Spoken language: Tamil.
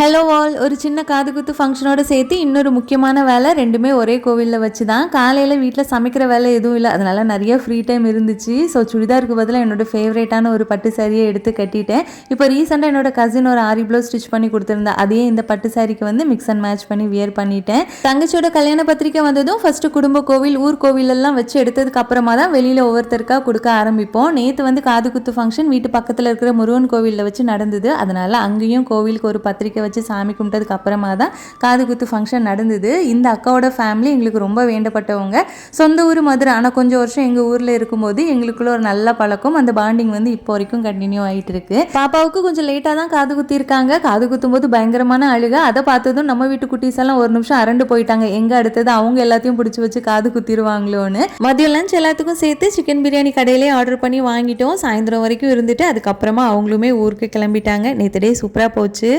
ஹலோ ஆல் ஒரு சின்ன காதுகுத்து ஃபங்க்ஷனோட சேர்த்து இன்னொரு முக்கியமான வேலை ரெண்டுமே ஒரே கோவிலில் வச்சு தான் காலையில் வீட்டில் சமைக்கிற வேலை எதுவும் இல்லை. அதனால் நிறைய ஃப்ரீ டைம் இருந்துச்சு. ஸோ சுடிதாருக்கு பதிலாக என்னோட ஃபேவரேட்டான ஒரு பட்டு சாரியை எடுத்து கட்டிட்டேன். இப்போ ரீசெண்டாக என்னோட கசின் ஒரு ஆரி ப்ளவுஸ் ஸ்டிச் பண்ணி கொடுத்துருந்தா அதையே இந்த பட்டு சாரிக்கு வந்து மிக்ஸ் அண்ட் மேட்ச் பண்ணி வியர் பண்ணிட்டேன். தங்கச்சியோட கல்யாண பத்திரிக்கை வந்ததும் ஃபஸ்ட்டு குடும்ப கோவில் ஊர் கோவிலெல்லாம் வச்சு எடுத்ததுக்கு அப்புறமா தான் வெளியில் ஒவ்வொருத்தருக்காக கொடுக்க ஆரம்பிப்போம். நேற்று வந்து காதுகுத்து ஃபங்க்ஷன் வீட்டு பக்கத்தில் இருக்கிற முருகன் கோவிலில் வச்சு நடந்தது. அதனால் அங்கேயும் கோவிலுக்கு ஒரு பத்திரிக்கை வச்சு சாமி கும்பிட்டதுக்கு அப்புறமா தான் காது குத்து ஃபங்க்ஷன் நடந்தது. இந்த அக்காவோட ஃபேமிலி எங்களுக்கு ரொம்ப வேண்டப்பட்டவங்க. சொந்த ஊர் மதுரை. ஆனால் கொஞ்சம் வருஷம் எங்கள் ஊரில் இருக்கும்போது எங்களுக்குள்ள ஒரு நல்ல பழக்கம். அந்த பாண்டிங் வந்து இப்போ வரைக்கும் கண்டினியூ ஆகிட்டு இருக்கு. பாப்பாவுக்கு கொஞ்சம் லேட்டாக தான் காது குத்திருக்காங்க. காது குத்தும் போது பயங்கரமான அழுக. அதை பார்த்ததும் நம்ம வீட்டு குட்டீஸ் எல்லாம் ஒரு நிமிஷம் அரண்டு போயிட்டாங்க. எங்கே அடுத்தது அவங்க எல்லாத்தையும் பிடிச்சி வச்சு காது குத்திடுவாங்களோன்னு மதியம் லஞ்ச் எல்லாத்துக்கும் சேர்த்து சிக்கன் பிரியாணி கடையிலே ஆர்டர் பண்ணி வாங்கிட்டோம். சாயந்தரம் வரைக்கும் இருந்துட்டு அதுக்கப்புறமா அவங்களுமே ஊருக்கு கிளம்பிட்டாங்க. நேற்று டே சூப்பராக போச்சு.